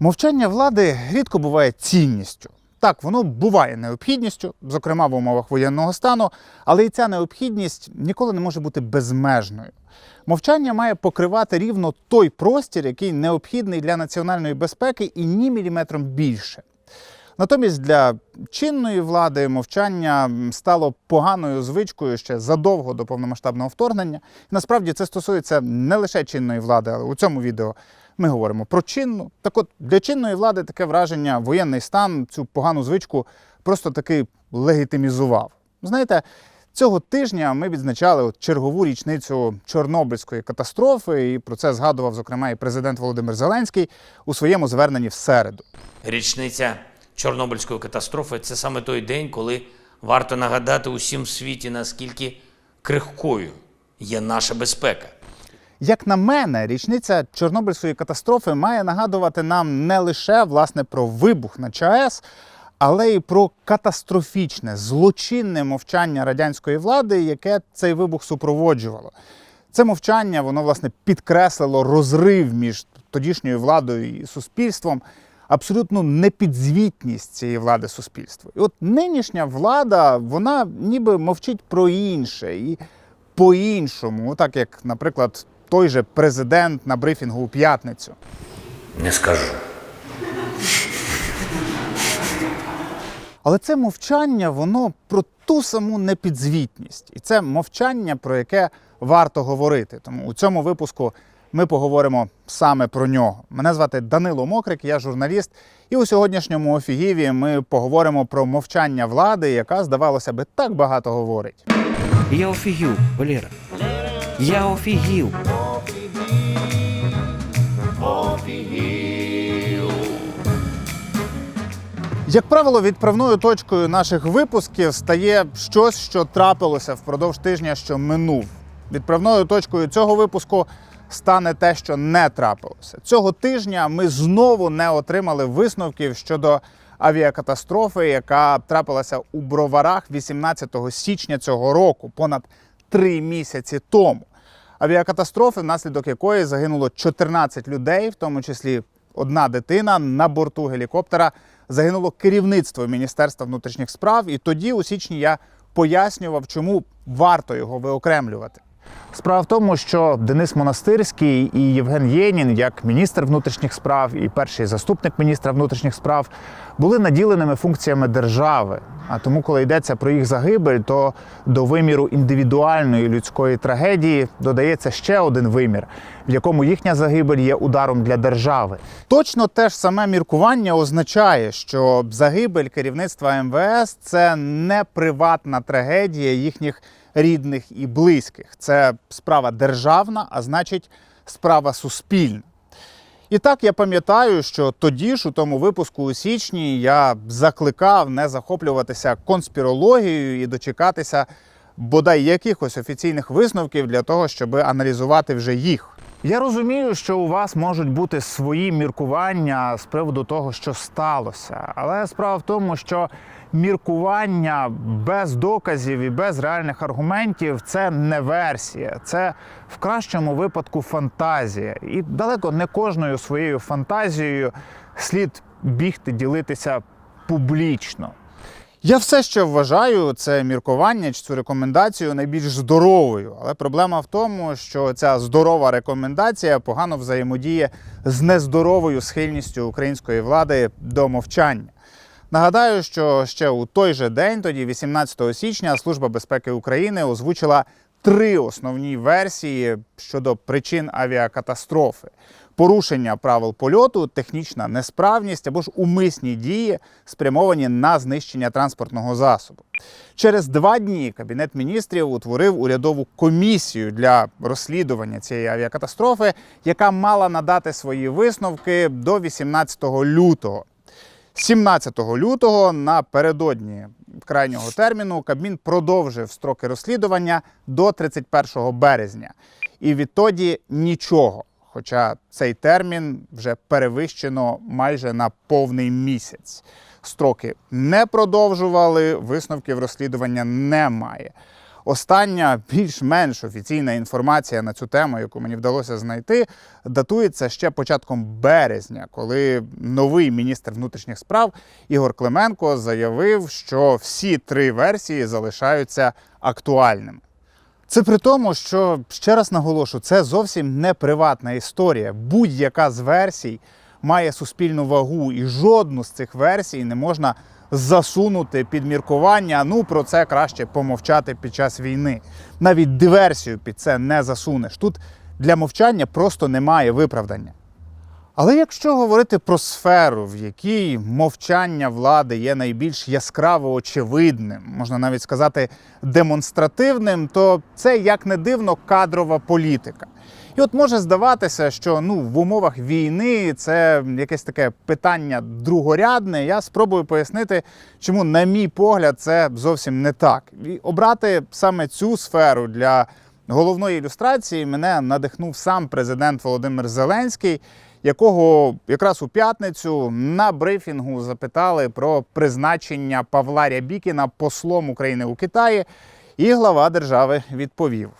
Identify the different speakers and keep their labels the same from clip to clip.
Speaker 1: Мовчання влади рідко буває цінністю. Так, воно буває необхідністю, зокрема в умовах воєнного стану, але і ця необхідність ніколи не може бути безмежною. Мовчання має покривати рівно той простір, який необхідний для національної безпеки, і ні міліметром більше. Натомість для чинної влади мовчання стало поганою звичкою ще задовго до повномасштабного вторгнення. І насправді це стосується не лише чинної влади, але у цьому відео ми говоримо про чинну. Так от для чинної влади таке враження воєнний стан цю погану звичку просто таки легітимізував. Знаєте, цього тижня ми відзначали чергову річницю Чорнобильської катастрофи, і про це згадував зокрема і президент Володимир Зеленський у своєму зверненні в середу.
Speaker 2: Річниця Чорнобильської катастрофи це саме той день, коли варто нагадати усім світі, наскільки крихкою є наша безпека.
Speaker 1: Як на мене, річниця Чорнобильської катастрофи має нагадувати нам не лише власне про вибух на ЧАЕС, але й про катастрофічне, злочинне мовчання радянської влади, яке цей вибух супроводжувало. Це мовчання воно власне підкреслило розрив між тодішньою владою і суспільством, абсолютну непідзвітність цієї влади суспільству. І от нинішня влада, вона ніби мовчить про інше і по-іншому, так як, наприклад, той же президент на брифінгу у п'ятницю.
Speaker 2: Не скажу.
Speaker 1: Але це мовчання, воно про ту саму непідзвітність. І це мовчання, про яке варто говорити. Тому у цьому випуску ми поговоримо саме про нього. Мене звати Данило Мокрик, я журналіст. І у сьогоднішньому офігіві ми поговоримо про мовчання влади, яка, здавалося би, так багато говорить.
Speaker 3: Я офігів, Валера. Я офігів.
Speaker 1: Як правило, відправною точкою наших випусків стає щось, що трапилося впродовж тижня, що минув. Відправною точкою цього випуску стане те, що не трапилося. Цього тижня ми знову не отримали висновків щодо авіакатастрофи, яка трапилася у броварах 18 січня цього року, понад три місяці тому. Авіакатастрофи, внаслідок якої загинуло 14 людей, в тому числі одна дитина на борту гелікоптера загинуло керівництво Міністерства внутрішніх справ. І тоді, у січні, я пояснював, чому варто його виокремлювати. Справа в тому, що Денис Монастирський і Євген Єнін, як міністр внутрішніх справ і перший заступник міністра внутрішніх справ, були наділеними функціями держави. А тому, коли йдеться про їх загибель, то до виміру індивідуальної людської трагедії додається ще один вимір, в якому їхня загибель є ударом для держави. Точно те ж саме міркування означає, що загибель керівництва МВС це не приватна трагедія їхніх рідних і близьких. Це справа державна, а значить, справа суспільна. І так я пам'ятаю, що тоді ж, у тому випуску у січні, я закликав не захоплюватися конспірологією і дочекатися бодай якихось офіційних висновків для того, щоб аналізувати вже їх. Я розумію, що у вас можуть бути свої міркування з приводу того, що сталося. Але справа в тому, що міркування без доказів і без реальних аргументів це не версія, це в кращому випадку фантазія. І далеко не кожною своєю фантазією слід бігти, ділитися публічно. Я все ще вважаю це міркування чи цю рекомендацію найбільш здоровою. Але проблема в тому, що ця здорова рекомендація погано взаємодіє з нездоровою схильністю української влади до мовчання. Нагадаю, що ще у той же день, тоді 18 січня, Служба безпеки України озвучила три основні версії щодо причин авіакатастрофи: порушення правил польоту, технічна несправність або ж умисні дії, спрямовані на знищення транспортного засобу. Через два дні Кабінет міністрів утворив урядову комісію для розслідування цієї авіакатастрофи, яка мала надати свої висновки до 18 лютого. 17 лютого напередодні крайнього терміну Кабмін продовжив строки розслідування до 31 березня. І відтоді нічого. Хоча цей термін вже перевищено майже на повний місяць. Строки не продовжували, висновків розслідування немає. Остання більш-менш офіційна інформація на цю тему, яку мені вдалося знайти, датується ще початком березня, коли новий міністр внутрішніх справ Ігор Клименко заявив, що всі три версії залишаються актуальними. Це при тому, що ще раз наголошу, це зовсім не приватна історія. Будь-яка з версій має суспільну вагу, і жодну з цих версій не можна засунути під міркування. Ну про це краще помовчати під час війни. Навіть диверсію під це не засунеш. Тут для мовчання просто немає виправдання. Але якщо говорити про сферу, в якій мовчання влади є найбільш яскраво очевидним, можна навіть сказати демонстративним, то це як не дивно кадрова політика. І от може здаватися, що ну в умовах війни це якесь таке питання другорядне. Я спробую пояснити, чому, на мій погляд, це зовсім не так. І обрати саме цю сферу для головної ілюстрації мене надихнув сам президент Володимир Зеленський, якого якраз у п'ятницю на брифінгу запитали про призначення Павла Рябікіна послом України у Китаї, і глава держави відповів.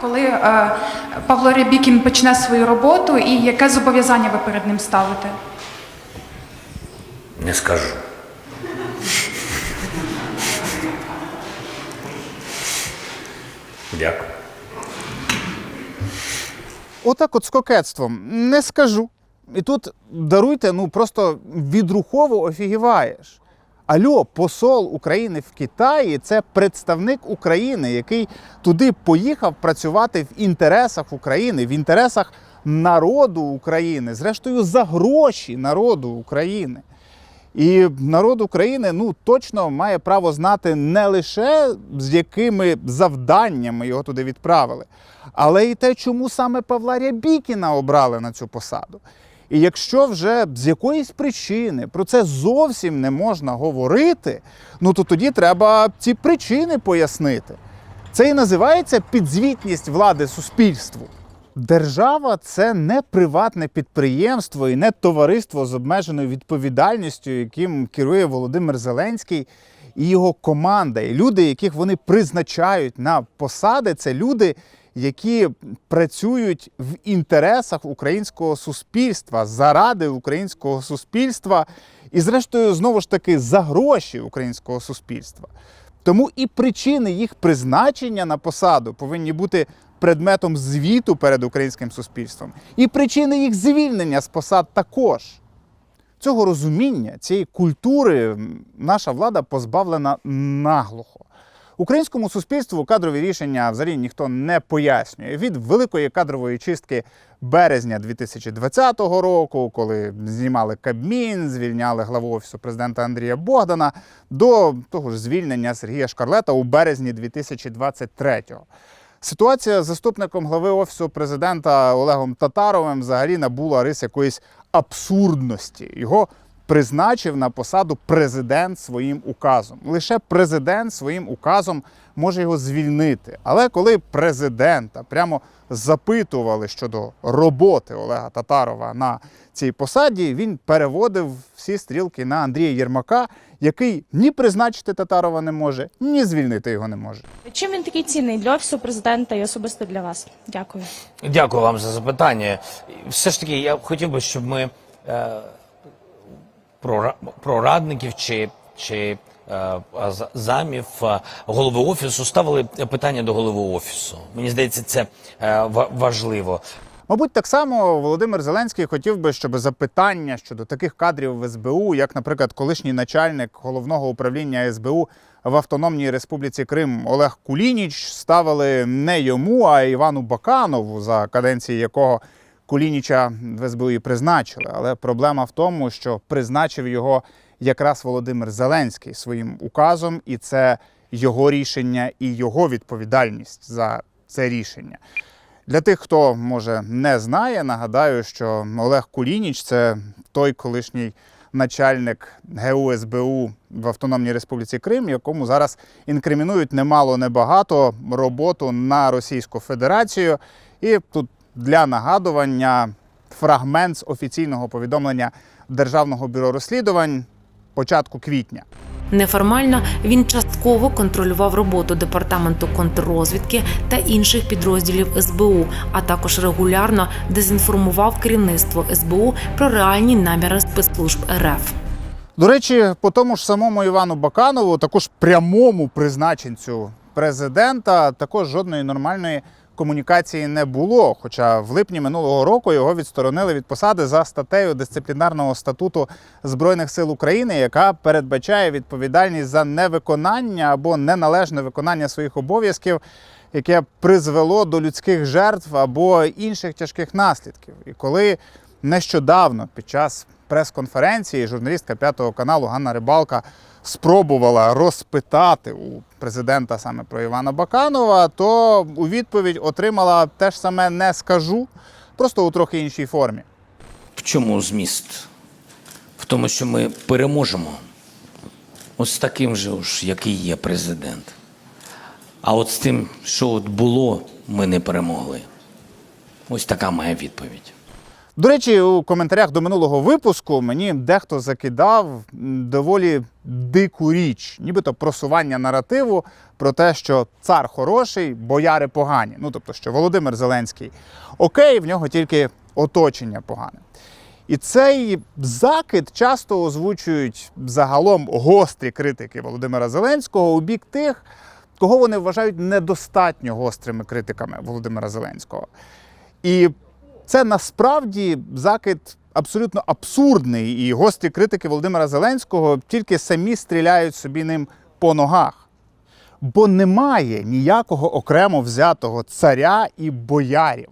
Speaker 4: Коли е, Павло Рябікін почне свою роботу і яке зобов'язання ви перед ним ставите?
Speaker 2: Не скажу. Дякую.
Speaker 1: Отак, от з кокетством не скажу. І тут даруйте, ну просто відрухово офігіваєш. Альо, посол України в Китаї це представник України, який туди поїхав працювати в інтересах України, в інтересах народу України, зрештою за гроші народу України. І народ України ну точно має право знати не лише з якими завданнями його туди відправили, але й те, чому саме Павла Рябікіна обрали на цю посаду. І якщо вже з якоїсь причини про це зовсім не можна говорити, ну то тоді треба ці причини пояснити. Це і називається підзвітність влади суспільству. Держава це не приватне підприємство і не товариство з обмеженою відповідальністю, яким керує Володимир Зеленський і його команда. І люди, яких вони призначають на посади, це люди, які працюють в інтересах українського суспільства, заради українського суспільства, і, зрештою, знову ж таки, за гроші українського суспільства. Тому і причини їх призначення на посаду повинні бути предметом звіту перед українським суспільством, і причини їх звільнення з посад також. Цього розуміння, цієї культури наша влада позбавлена наглухо. Українському суспільству кадрові рішення взагалі ніхто не пояснює. Від великої кадрової чистки березня 2020 року, коли знімали Кабмін, звільняли главу офісу президента Андрія Богдана, до того ж звільнення Сергія Шкарлета у березні 2023 Ситуація з заступником глави офісу президента Олегом Татаровим взагалі набула рис якоїсь абсурдності. Його призначив на посаду президент своїм указом. Лише президент своїм указом може його звільнити. Але коли президента прямо запитували щодо роботи Олега Татарова на цій посаді, він переводив всі стрілки на Андрія Єрмака, який ні призначити Татарова не може, ні звільнити його не може.
Speaker 5: Чим він такий цінний для офісу президента і особисто для вас? Дякую.
Speaker 2: Дякую вам за запитання. Все ж таки, я хотів би, щоб ми е, про, ра- чи, чи е, замів е, голови офісу ставили питання до голови офісу. Мені здається, це е, важливо.
Speaker 1: Мабуть, так само Володимир Зеленський хотів би, щоб запитання щодо таких кадрів в СБУ, як, наприклад, колишній начальник головного управління СБУ в Автономній Республіці Крим Олег Кулініч, ставили не йому, а Івану Баканову, за каденції якого Кулініча в СБУ і призначили. Але проблема в тому, що призначив його якраз Володимир Зеленський своїм указом, і це його рішення і його відповідальність за це рішення. Для тих, хто може не знає, нагадаю, що Олег Кулініч це той колишній начальник ГУ СБУ в Автономній Республіці Крим, якому зараз інкримінують немало небагато роботу на Російську Федерацію. І тут для нагадування фрагмент з офіційного повідомлення Державного бюро розслідувань початку квітня.
Speaker 6: Неформально він частково контролював роботу департаменту контррозвідки та інших підрозділів СБУ, а також регулярно дезінформував керівництво СБУ про реальні наміри спецслужб РФ.
Speaker 1: До речі, по тому ж самому Івану Баканову, також прямому призначенцю президента, також жодної нормальної комунікації не було. Хоча в липні минулого року його відсторонили від посади за статтею дисциплінарного статуту Збройних сил України, яка передбачає відповідальність за невиконання або неналежне виконання своїх обов'язків, яке призвело до людських жертв або інших тяжких наслідків. І коли нещодавно під час прес-конференції журналістка п'ятого каналу Ганна Рибалка спробувала розпитати у президента саме про Івана Баканова, то у відповідь отримала те ж саме не скажу, просто у трохи іншій формі.
Speaker 2: В чому зміст? В тому, що ми переможемо. Ось таким же, ж, який є президент. А от з тим, що от було, ми не перемогли. Ось така моя відповідь.
Speaker 1: До речі, у коментарях до минулого випуску мені дехто закидав доволі дику річ, нібито просування наративу про те, що цар хороший, бояри погані. Ну тобто, що Володимир Зеленський окей, в нього тільки оточення погане. І цей закид часто озвучують загалом гострі критики Володимира Зеленського у бік тих, кого вони вважають недостатньо гострими критиками Володимира Зеленського. І це насправді закид абсолютно абсурдний, і гострі критики Володимира Зеленського тільки самі стріляють собі ним по ногах. Бо немає ніякого окремо взятого царя і боярів.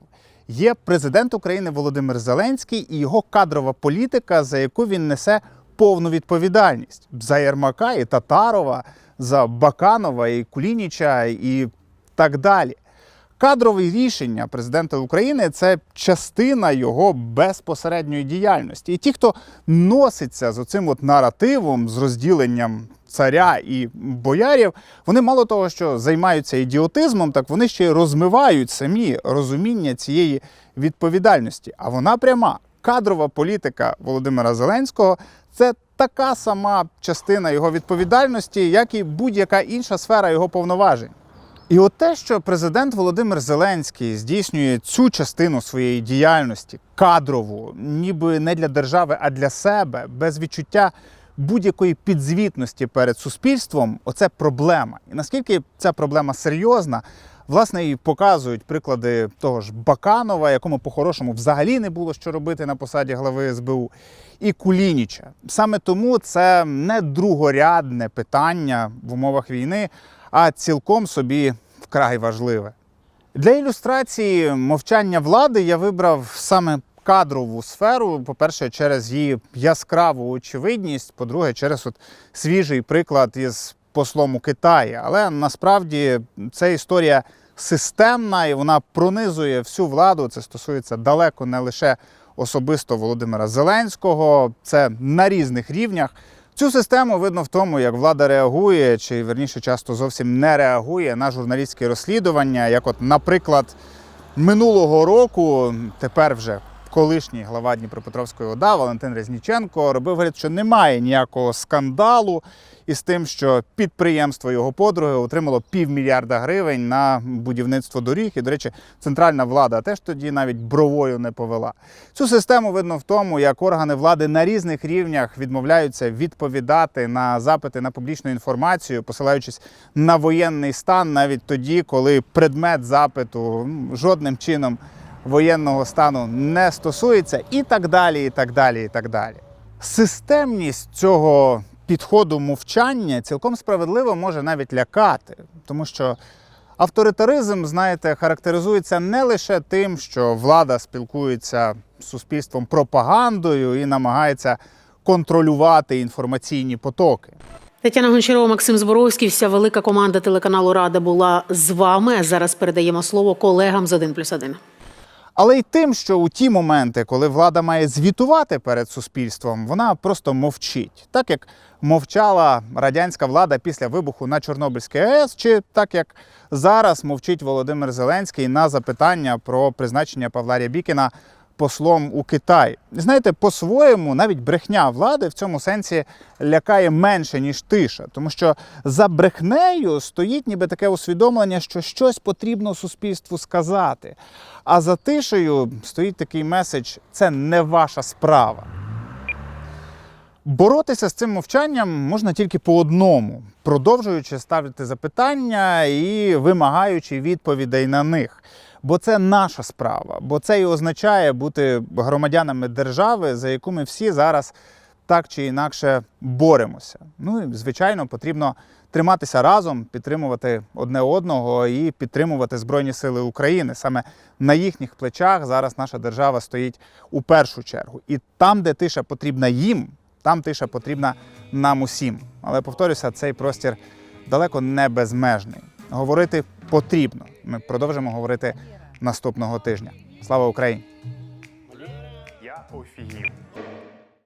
Speaker 1: Є президент України Володимир Зеленський і його кадрова політика, за яку він несе повну відповідальність за Єрмака і Татарова, за Баканова і Кулініча і так далі. Кадрові рішення президента України це частина його безпосередньої діяльності. І ті, хто носиться з оцим от наративом, з розділенням царя і боярів, вони мало того, що займаються ідіотизмом, так вони ще й розмивають самі розуміння цієї відповідальності. А вона пряма. Кадрова політика Володимира Зеленського це така сама частина його відповідальності, як і будь-яка інша сфера його повноважень. І от те, що президент Володимир Зеленський здійснює цю частину своєї діяльності кадрову, ніби не для держави, а для себе, без відчуття будь-якої підзвітності перед суспільством, оце проблема. І наскільки ця проблема серйозна, власне, і показують приклади того ж Баканова, якому по-хорошому взагалі не було що робити на посаді глави СБУ, і Кулініча. Саме тому це не другорядне питання в умовах війни, а цілком собі вкрай важливе. Для ілюстрації мовчання влади я вибрав саме кадрову сферу. По-перше, через її яскраву очевидність, по-друге, через от свіжий приклад із послом у Китаї. Але насправді це історія системна і вона пронизує всю владу. Це стосується далеко не лише особисто Володимира Зеленського, це на різних рівнях. Цю систему видно в тому, як влада реагує, чи верніше часто зовсім не реагує на журналістські розслідування. Як, от, наприклад, минулого року, тепер вже колишній глава Дніпропетровської ОДА Валентин Резніченко робив вигляд, що немає ніякого скандалу із тим, що підприємство його подруги отримало півмільярда гривень на будівництво доріг. І, до речі, центральна влада теж тоді навіть бровою не повела. Цю систему видно в тому, як органи влади на різних рівнях відмовляються відповідати на запити на публічну інформацію, посилаючись на воєнний стан, навіть тоді, коли предмет запиту жодним чином воєнного стану не стосується, і так далі, і так далі, і так далі. Системність цього підходу мовчання цілком справедливо може навіть лякати, тому що авторитаризм, знаєте, характеризується не лише тим, що влада спілкується з суспільством пропагандою і намагається контролювати інформаційні потоки.
Speaker 7: Тетяна Гончарова, Максим Зборовський, вся велика команда телеканалу Рада була з вами. Зараз передаємо слово колегам з 1 плюс 1.
Speaker 1: Але й тим, що у ті моменти, коли влада має звітувати перед суспільством, вона просто мовчить, так як мовчала радянська влада після вибуху на Чорнобильській АЕС, чи так як зараз мовчить Володимир Зеленський на запитання про призначення Павла Рябікіна послом у Китай. Знаєте, по-своєму, навіть брехня влади в цьому сенсі лякає менше, ніж тиша, тому що за брехнею стоїть ніби таке усвідомлення, що щось потрібно суспільству сказати. А за тишею стоїть такий меседж: це не ваша справа. Боротися з цим мовчанням можна тільки по одному, продовжуючи ставити запитання і вимагаючи відповідей на них. Бо це наша справа, бо це і означає бути громадянами держави, за яку ми всі зараз так чи інакше боремося. Ну і звичайно, потрібно триматися разом, підтримувати одне одного і підтримувати Збройні Сили України. Саме на їхніх плечах зараз наша держава стоїть у першу чергу. І там, де тиша потрібна їм, там тиша потрібна нам усім. Але повторюся, цей простір далеко не безмежний. Говорити потрібно. Ми продовжимо говорити наступного тижня. Слава Україні!
Speaker 8: Я офігів.